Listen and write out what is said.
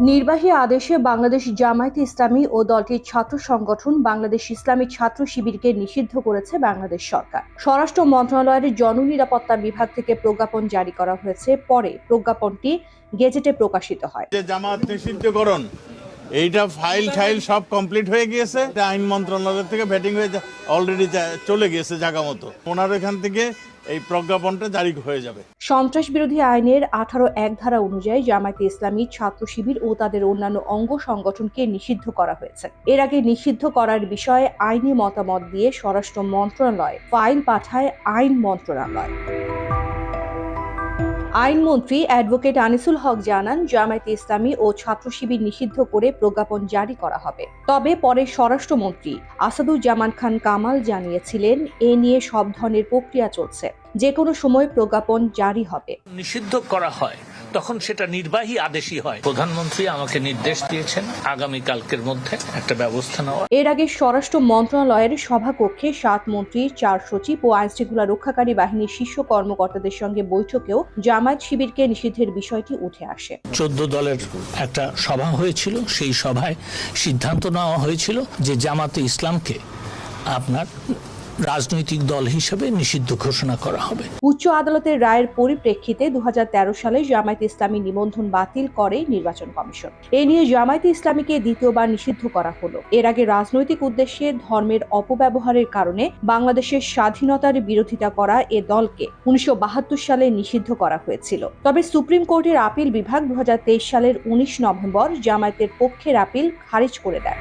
নির্বাহী আদেশে বাংলাদেশ জামায়াতে ইসলামী ও দলটির ছাত্র সংগঠন বাংলাদেশ ইসলামী ছাত্র শিবিরকে নিষিদ্ধ করেছে বাংলাদেশ সরকার। স্বরাষ্ট্র মন্ত্রণালয়ের জননিরাপত্তা বিভাগ থেকে প্রজ্ঞাপন জারি করা হয়েছে। পরে প্রজ্ঞাপনটি গেজেটে প্রকাশিত হয়। জামাত নিষিদ্ধকরণ এইটা ফাইল টাইল সব কমপ্লিট হয়ে গিয়েছে। আইন মন্ত্রণালয় থেকে ভেটিং হয়ে অলরেডি চলে গিয়েছে জায়গা মতো। ওনার এখান থেকে এই প্রজ্ঞাপনটা জারি হয়ে যাবে। সন্ত্রাস বিরোধী আইনের আঠারো এক ধারা অনুযায়ী জামায়াতে ইসলামী ছাত্র শিবির ও তাদের অন্যান্য অঙ্গ সংগঠনকে নিষিদ্ধ করা হয়েছে। এর আগে নিষিদ্ধ করার বিষয়ে আইনি মতামত দিয়ে স্বরাষ্ট্র মন্ত্রণালয় ফাইল পাঠায় আইন মন্ত্রণালয়। আইনমন্ত্রী অ্যাডভোকেট আনিসুল হক জানান, জামায়াতে ইসলামী ও ছাত্র শিবির নিষিদ্ধ করে প্রজ্ঞাপন জারি করা হবে। তবে পরে স্বরাষ্ট্রমন্ত্রী আসাদুজ্জামান খান কামাল জানিয়েছিলেন, এ নিয়ে সব ধরনের প্রক্রিয়া চলছে। যে কোনো সময় প্রজ্ঞাপন জারি হবে। নিষিদ্ধ করা হয়। তখন সেটা নির্বাহী আদেশই হয়। প্রধানমন্ত্রী আমাকে নির্দেশ দিয়েছেন আগামী কালকের মধ্যে একটা ব্যবস্থা নেওয়া এর আগে স্বরাষ্ট্র মন্ত্রণালয়ের সভাকক্ষে সাত মন্ত্রী চার সচিব ও আইনশৃঙ্খলা রক্ষাকারী বাহিনীর শীর্ষ কর্মকর্তাদের সঙ্গে বৈঠকেও জামায়াত শিবিরকে নিষিদ্ধের বিষয়টি উঠে আসে। চোদ্দ দলের একটা সভা হয়েছিল সেই সভায় সিদ্ধান্ত নেওয়া হয়েছিল যে জামাতে ইসলামকে আপনার রাজনৈতিক দল হিসেবে নিষিদ্ধ ঘোষণা করা হবে। উচ্চ আদালতের রায়ের পরিপ্রেক্ষিতে দু হাজার তেরো সালে জামায়াতে ইসলামী নিবন্ধন বাতিল করে নির্বাচন কমিশন। এ নিয়ে জামায়াতে ইসলামীকে দ্বিতীয়বার নিষিদ্ধ করা হলো। এর আগে রাজনৈতিক উদ্দেশ্যে ধর্মের অপব্যবহারের কারণে বাংলাদেশের স্বাধীনতার বিরোধিতা করা এ দলকে উনিশশো বাহাত্তর সালে নিষিদ্ধ করা হয়েছিল। তবে সুপ্রিম কোর্টের আপিল বিভাগ দু হাজার তেইশ সালের উনিশ নভেম্বর জামায়াতের পক্ষের আপিল খারিজ করে দেয়।